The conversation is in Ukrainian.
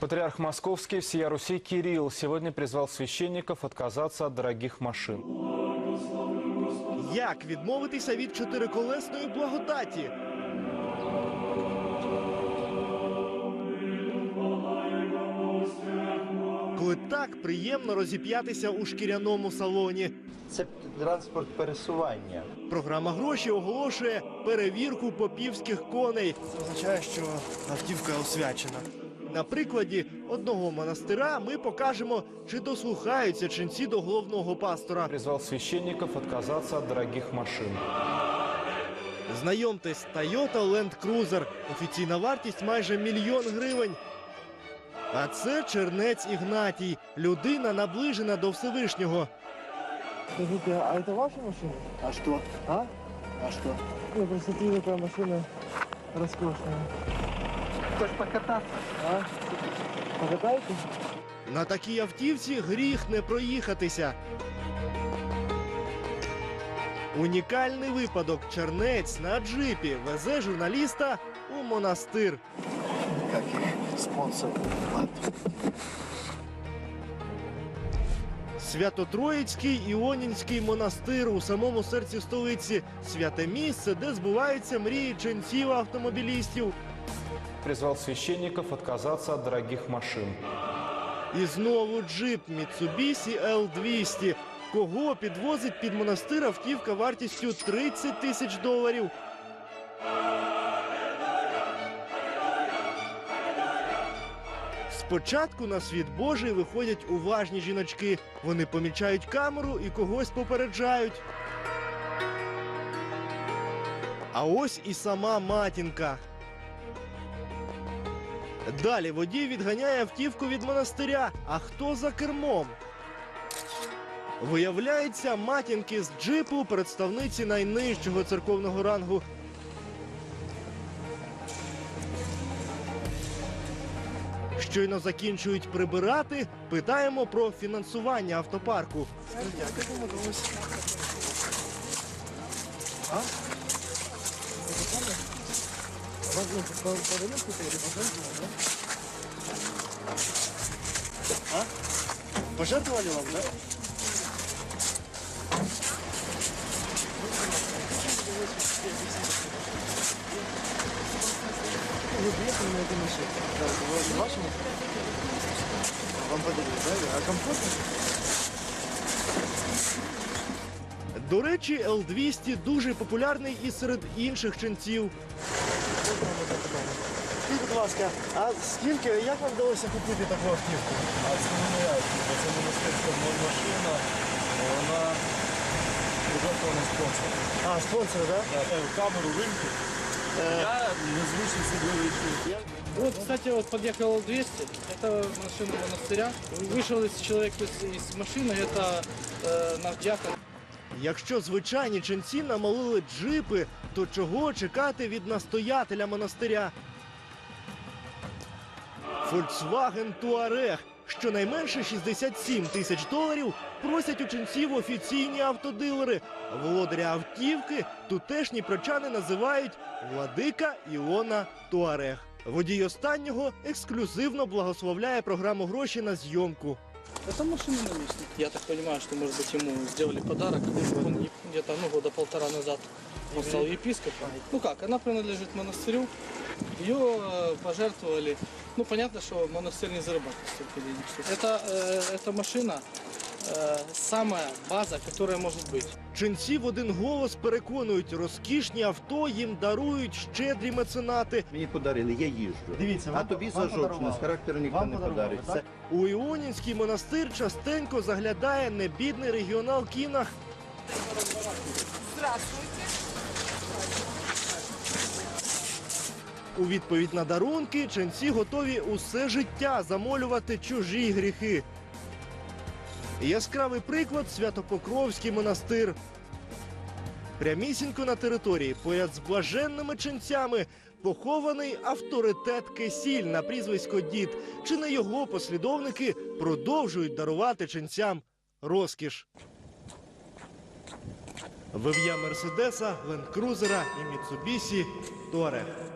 Патриарх Московский всея Руси Кирилл сегодня призвал священников отказаться от дорогих машин. Як відмовитися від чотириколесної благодаті? Коли так приємно розіп'ятися у шкіряному салоні. Це транспорт пересування. Програма гроші оголошує перевірку попівських коней. Це означає, що автівка освячена. На прикладі одного монастира ми покажемо, чи дослухаються ченці до головного пастора. Призвал священников отказаться от дорогих машин. Знайомтесь, Toyota Land Cruiser. Офіційна вартість майже мільйон гривень. А це чернець Ігнатій, людина наближена до Всевишнього. Скажите, а это ваша машина? А що? А? А що? Ну, просто какая машина роскошная. Хтось покататися. А? На такій автівці гріх не проїхатися. Унікальний випадок. Чернець на джипі везе журналіста у монастир. Як і спонсор. Свято-Троїцький Іонінський монастир у самому серці столиці. Святе місце, де збуваються мрії ченців автомобілістів. Призвал священников отказаться от дорогих машин. І знову джип Mitsubishi L200. Кого підвозить під монастир автівка вартістю 30 тисяч доларів? Спочатку на світ Божий виходять уважні жіночки. Вони помічають камеру і когось попереджають. А ось і сама матінка. Далі водій відганяє автівку від монастиря. А хто за кермом? Виявляється, матінки з джипу представниці найнижчого церковного рангу. Щойно закінчують прибирати, питаємо про фінансування автопарку. Вас, Пожертвували вам, так? Вы приехали на этой машине. Да, это не ваша машина? Вам подарили, да? А комфортно? До речі, L200 дуже популярний і серед інших ченців. Скажіть, будь ласка, а скільки, як вам вдалося купити таку автівку? А це не моя автівка, це монастирська машина, вона пожертвована спонсором. А, спонсор, да? Е, Камеру вимкнув. Я незвично себе відчув. Вот, кстати, вот подъехал 200, это машина монастыря. Вышел из человек из, из машины, это э, наш дьякон. Якщо звичайні ченці намалили джипи, то чого чекати від настоятеля монастиря? Volkswagen Touareg. Щонайменше 67 тисяч доларів просять у ченців офіційні автодилери. Володаря автівки тутешні прочани називають Владика Іона Туарег. Водій останнього ексклюзивно благословляє програму гроші на зйомку. Это машина наместник. Я так понимаю, что, может быть, ему сделали подарок. Он не- где-то ну, года полтора назад он стал епископом. Ну как, она принадлежит монастырю. Ее э, пожертвовали. Ну, понятно, что монастырь не зарабатывает столько денег. Это, э, эта машина э, самая база, которая может быть. Ченці в один голос переконують, розкішні авто їм дарують щедрі меценати. Мені подарили, я їжджу. Дивіться, а вам- тобі вам за жовчну, подарували. з характеру ніхто Вам не подарували, подарить. так? Це У Іонінський монастир частенько заглядає небідний регіонал Кінах. у відповідь на дарунки ченці готові усе життя замолювати чужі гріхи. Яскравий приклад Святопокровський монастир. Прямісінько на території, поряд з блаженними ченцями, похований авторитет Кесіль на прізвисько Дід. Чи не його послідовники продовжують дарувати ченцям розкіш? В ім'я Мерседеса, Лендкрузера і Міцубісі Туарег.